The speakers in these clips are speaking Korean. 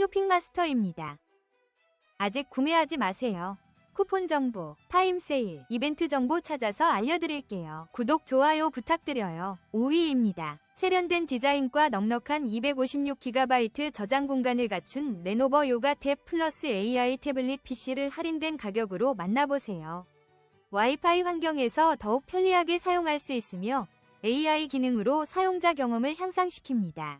쇼핑마스터입니다. 아직 구매하지 마세요. 쿠폰 정보, 타임 세일, 이벤트 정보 찾아서 알려드릴게요. 구독, 좋아요 부탁드려요. 5위입니다. 세련된 디자인과 넉넉한 256GB 저장 공간을 갖춘 레노버 요가 탭 플러스 AI 태블릿 PC를 할인된 가격으로 만나보세요. 와이파이 환경에서 더욱 편리하게 사용할 수 있으며 AI 기능으로 사용자 경험을 향상시킵니다.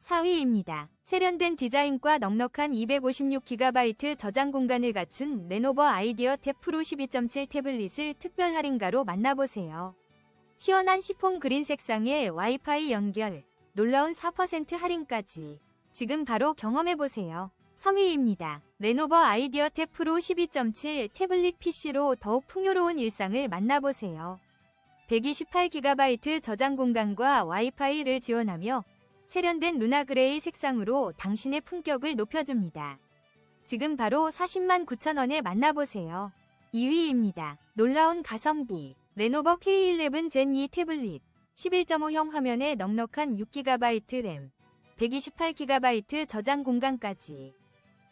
4위입니다. 세련된 디자인과 넉넉한 256GB 저장 공간을 갖춘 레노버 아이디어 탭 프로 12.7 태블릿을 특별 할인가로 만나보세요. 시원한 시폰 그린 색상의 와이파이 연결, 놀라운 4% 할인까지 지금 바로 경험해보세요. 3위입니다. 레노버 아이디어 탭 프로 12.7 태블릿 PC로 더욱 풍요로운 일상을 만나보세요. 128GB 저장 공간과 와이파이를 지원하며 세련된 루나 그레이 색상으로 당신의 품격을 높여줍니다. 지금 바로 40만 9천원에 만나보세요. 2위입니다. 놀라운 가성비 레노버 K11 젠2 태블릿 11.5형 화면에 넉넉한 6GB 램 128GB 저장 공간까지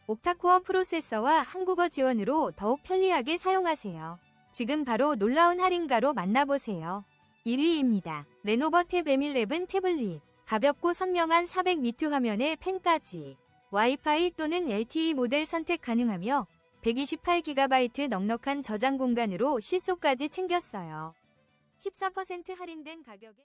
옥타코어 프로세서와 한국어 지원으로 더욱 편리하게 사용하세요. 지금 바로 놀라운 할인가로 만나보세요. 1위입니다. 레노버 탭 M11 태블릿 가볍고 선명한 400니트 화면에 펜까지 와이파이 또는 LTE 모델 선택 가능하며 128GB 넉넉한 저장 공간으로 실속까지 챙겼어요. 14% 할인된 가격에